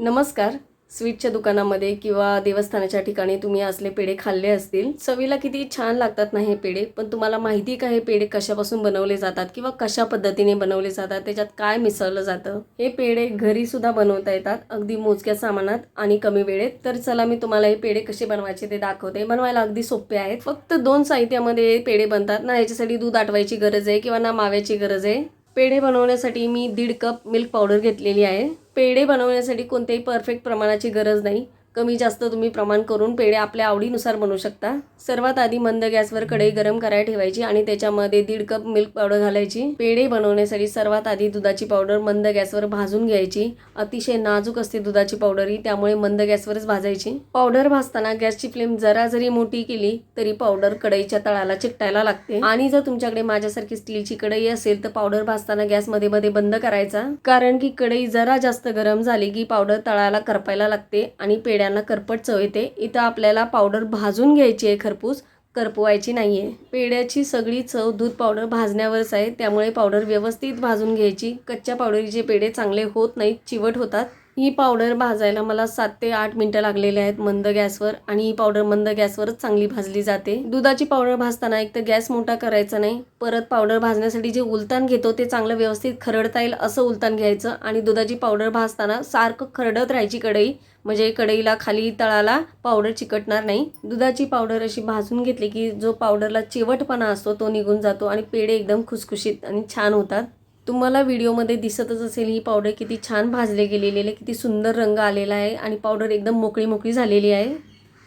नमस्कार. स्वीटच्या दुकानामध्ये किंवा देवस्थानाच्या ठिकाणी तुम्ही असले पेढे खाल्ले असतील. चवीला किती छान लागतात ना हे पेढे पण तुम्हाला माहिती का हे पेढे कशापासून बनवले जातात किंवा कशा पद्धतीने बनवले जातात त्याच्यात काय मिसळलं जातं? हे पेढे घरीसुद्धा बनवता येतात अगदी मोजक्या सामानात आणि कमी वेळेत. तर चला मी तुम्हाला हे पेढे कसे बनवायचे ते दाखवते. बनवायला अगदी सोपे आहेत. फक्त दोन साहित्यामध्ये हे पेढे बनतात. ना याच्यासाठी दूध आटवायची गरज आहे किंवा ना माव्याची गरज आहे? पेढे बनवण्यासाठी मी दीड कप मिल्क पावडर घेतलेली आहे. पेढे बनवण्यासाठी कोणत्याही परफेक्ट प्रमाणाची गरज नाही. कमी जास्त तुम्ही प्रमाण करून पेढे आपल्या आवडीनुसार बनवू शकता. सर्वात आधी मंद गॅसवर कढई गरम करायला ठेवायची आणि त्याच्यामध्ये दीड कप मिल्क पावडर घालायची. पेढे बनवण्यासाठी सर्वात आधी दुधाची पावडर मंद गॅसवर भाजून घ्यायची. अतिशय नाजूक असते दुधाची पावडर ही त्यामुळे मंद गॅसवरच भाजायची. पावडर भाजताना गॅसची फ्लेम जरा जरी मोठी केली तरी पावडर कढईच्या तळाला चिकटायला लागते. आणि जर तुमच्याकडे माझ्यासारखी स्टीलची कढई असेल तर पावडर भाजताना गॅसमध्ये मध्ये बंद करायचा. कारण की कढई जरा जास्त गरम झाली की पावडर तळाला करपायला लागते आणि पेढ्या पेढ्यांना करपट चव येते. इथं आपल्याला पावडर भाजून घ्यायची आहे खरपूस. करपवायची आहे पेढ्याची सगळी चव दूध पावडर भाजण्यावरच आहे. त्यामुळे पावडर व्यवस्थित भाजून घ्यायची. कच्च्या पावडरीचे पेढे चांगले होत नाहीत चिवट होतात. ही पावडर भाजायला मला सात ते आठ मिनटं लागलेले आहेत मंद गॅसवर आणि ही पावडर मंद गॅसवरच चांगली भाजली जाते. दुधाची पावडर भाजताना एक तर गॅस मोठा करायचा नाही. परत पावडर भाजण्यासाठी जे उलतान घेतो ते चांगलं व्यवस्थित खरडता येईल असं उलतान घ्यायचं आणि दुधाची पावडर भाजताना सारखं खरडत राहायची कढई. म्हणजे कढईला खाली तळाला पावडर चिकटणार नाही. दुधाची पावडर अशी भाजून घेतली की जो पावडरला चिवटपणा असतो तो निघून जातो आणि पेढे एकदम खुसखुशीत आणि छान होतात. तुम्हाला व्हिडिओमध्ये दिसतच असेल ही पावडर किती छान भाजले गेलेली आहे किती सुंदर रंग आलेला आहे आणि पावडर एकदम मोकळी मोकळी झालेली आहे.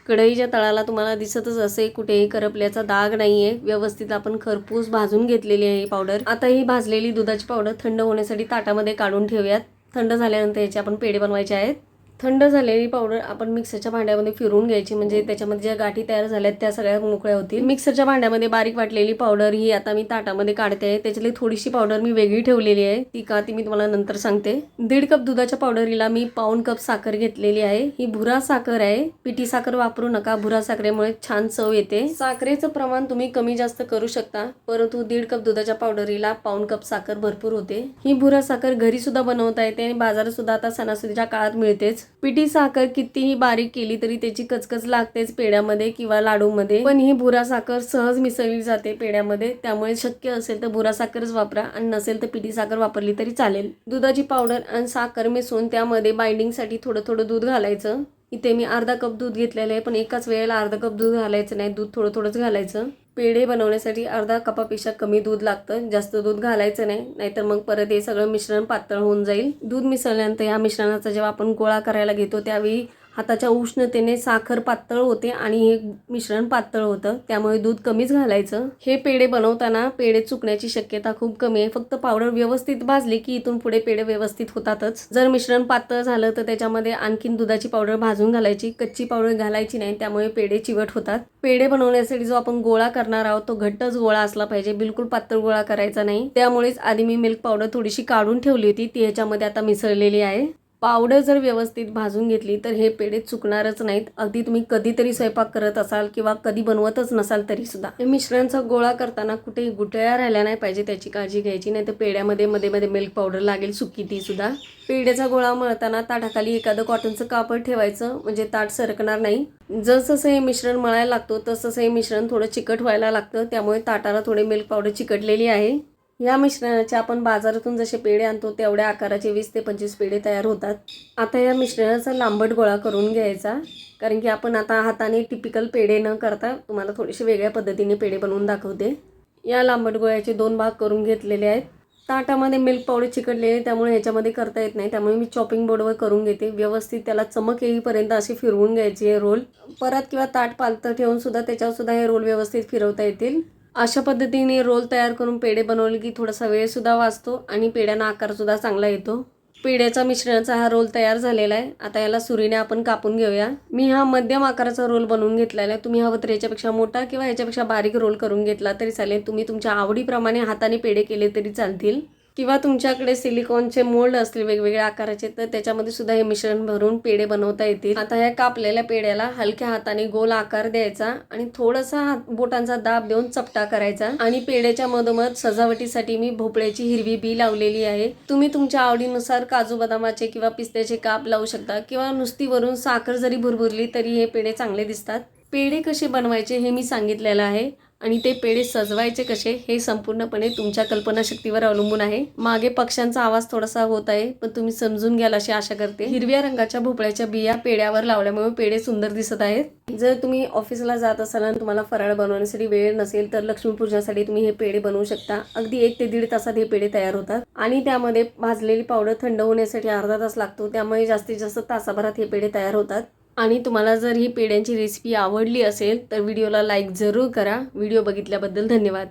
कढईच्या तळाला तुम्हाला दिसतच असे कुठेही करपल्याचा दाग नाही आहे व्यवस्थित आपण खरपूस भाजून घेतलेली आहे ही पावडर आता ही भाजलेली दुधाची पावडर थंड होण्यासाठी ताटामध्ये काढून ठेवूयात. थंड झाल्यानंतर याचे आपण पेढे बनवायचे आहेत. थंड झालेली पावडर आपण मिक्सरच्या भांड्यामध्ये फिरून घ्यायची. म्हणजे त्याच्यामध्ये ज्या गाठी तयार झाल्यात त्या सगळ्या मोकळ्या होतील. मिक्सरच्या भांड्यामध्ये बारीक वाटलेली पावडर ही आता मी ताटामध्ये काढते. आहे त्याच्यातली थोडीशी पावडर मी वेगळी ठेवलेली आहे. ती का ती मी तुम्हाला नंतर सांगते. दीड कप दुधाच्या पावडरीला मी पाऊन कप साखर घेतलेली आहे. ही भुरा साखर आहे. पिठी साखर वापरू नका. भुरा साखरेमुळे छान चव येते. साखरेचं प्रमाण तुम्ही कमी जास्त करू शकता. परंतु दीड कप दुधाच्या पावडरीला पाऊन कप साखर भरपूर होते. ही भुरा साखर घरी सुद्धा बनवता येते आणि बाजारात सुद्धा आता सणासुदीच्या काळात मिळतेच. पिठी साखर कितीही बारीक केली तरी त्याची कचकच लागतेच पेड्यामध्ये किंवा लाडूमध्ये. पण ही भुरा साखर सहज मिसळली जाते पेड्यामध्ये त्यामुळे शक्य असेल तर भुरा साखरच वापरा आणि नसेल तर पिठी साखर वापरली तरी चालेल. दुधाची पावडर आणि साखर मिसळून त्यामध्ये बाइंडिंगसाठी थोडं थोडं दूध घालायचं. इथे मी अर्धा कप दूध घेतलेलं आहे पण एकाच वेळेला अर्धा कप दूध घालायचं नाही. दूध थोडं थोडंच घालायचं. पेढे बनवण्यासाठी अर्धा कपापेक्षा कमी दूध लागतं. जास्त दूध घालायचं नाही नाहीतर मग परत हे सगळं मिश्रण पातळ होऊन जाईल. दूध मिसळल्यानंतर या मिश्रणाचा जेव्हा आपण गोळा करायला घेतो त्यावेळी हाताच्या उष्णतेने साखर पातळ होते आणि हे मिश्रण पातळ होतं. त्यामुळे दूध कमीच घालायचं. हे पेढे बनवताना पेढे चुकण्याची शक्यता खूप कमी आहे. फक्त पावडर व्यवस्थित भाजली की इथून पुढे पेढे व्यवस्थित होतातच. जर मिश्रण पातळ झालं तर त्याच्यामध्ये आणखीन दुधाची पावडर भाजून घालायची. कच्ची पावडर घालायची नाही त्यामुळे पेढे चिवट होतात. पेढे बनवण्यासाठी जो आपण गोळा करणार आहोत तो घट्टच गोळा असला पाहिजे. बिलकुल पातळ गोळा करायचा नाही. त्यामुळेच आधी मी मिल्क पावडर थोडीशी काढून ठेवली होती. ती ह्याच्यामध्ये आता मिसळलेली आहे. पावडर जर व्यवस्थित भाजून घेतली तर हे पेढे चुकणारच नाहीत. अगदी तुम्ही कधीतरी स्वयंपाक करत असाल किंवा कधी बनवतच नसाल तरीसुद्धा हे मिश्रणचा गोळा करताना कुठेही गुटळ्या राहिल्या नाही पाहिजे त्याची काळजी घ्यायची नाही. तर पेढ्यामध्ये मध्ये मध्ये मिल्क पावडर लागेल सुकी ती सुद्धा. पेढ्याचा गोळा मळताना ताटाखाली एखादं कॉटनचं कापड ठेवायचं म्हणजे ताट सरकणार नाही. जसं हे मिश्रण मळायला लागतो तसं हे मिश्रण थोडं चिकट व्हायला लागतं. त्यामुळे ताटाला थोडे मिल्क पावडर चिकटलेली आहे. या मिश्रणाचे आपण बाजारातून जसे पेढे आणतो तेवढ्या आकाराचे वीस ते पंचवीस पेढे तयार होतात. आता या मिश्रणाचा लांबट गोळा करून घ्यायचा कारण की आपण आता हाताने टिपिकल पेढे न करता तुम्हाला थोडेसे वेगळ्या पद्धतीने पेढे बनवून दाखवते. या लांबट गोळ्याचे दोन भाग करून घेतलेले आहेत. ताटामध्ये मिल्क पावडर चिकटलेले त्यामुळे ह्याच्यामध्ये करता येत नाही. त्यामुळे मी चॉपिंग बोर्डवर करून घेते. व्यवस्थित त्याला चमक येईपर्यंत असे फिरवून घ्यायचे हे रोल परत किंवा ताट पालतं ठेवून सुद्धा त्याच्यावर सुद्धा हे रोल व्यवस्थित फिरवता येतील. अशा पद्धतीने रोल तयार करून पेढे बनवले की थोडासा वेळसुद्धा वाचतो आणि पेढ्यांना आकारसुद्धा चांगला येतो. पेढ्याचा मिश्रणाचा हा रोल तयार झालेला आहे. आता याला सुरीने आपण कापून घेऊया. मी हा मध्यम आकाराचा रोल बनवून घेतलेला आहे. तुम्ही हवं तर याच्यापेक्षा मोठा किंवा याच्यापेक्षा बारीक रोल करून घेतला तरी चालेल. तुम्ही तुमच्या आवडीप्रमाणे हाताने पेढे केले तरी चालतील. किंवा तुमच्याकडे सिलिकॉनचे मोल्ड असतील वेगवेगळ्या आकाराचे तर त्याच्यामध्ये सुद्धा हे मिश्रण भरून पेढे बनवता येतील. आता ह्या कापलेल्या पेढ्याला हलक्या हाताने गोल आकार द्यायचा आणि थोडासा हात बोटांचा दाब देऊन चपटा करायचा. आणि पेढ्याच्या मधोमध सजावटीसाठी मी भोपळ्याची हिरवी बी लावलेली आहे. तुम्ही तुमच्या आवडीनुसार काजू बदामाचे किंवा पिस्त्याचे काप लावू शकता किंवा नुसती वरून साखर जरी भुरभुरली तरी हे पेढे चांगले दिसतात. पेढे कसे बनवायचे हे मी सांगितलेलं आहे. आणि ते पेढे सजवायचे कसे हे संपूर्णपणे तुमच्या कल्पनाशक्तीवर अवलंबून आहे. मागे पक्ष्यांचा आवाज थोडासा होत आहे पण तुम्ही समजून घ्याल अशी आशा करते. हिरव्या रंगाच्या भोपळ्याच्या बिया पेढ्यावर लावल्यामुळे पेढे सुंदर दिसत आहेत. जर तुम्ही ऑफिसला जात असाल आणि तुम्हाला फराळ बनवण्यासाठी वेळ नसेल तर लक्ष्मीपूजनासाठी तुम्ही हे पेढे बनवू शकता. अगदी एक ते दीड तासात हे पेढे तयार होतात. आणि त्यामध्ये भाजलेली पावडर थंड होण्यासाठी अर्धा तास लागतो. त्यामुळे जास्तीत जास्त तासाभरात हे पेढे तयार होतात. आणि तुम्हाला जर ही पेढ्यांची रेसिपी आवडली असेल तर व्हिडिओला लाईक जरूर करा. व्हिडिओ बघितल्याबद्दल धन्यवाद.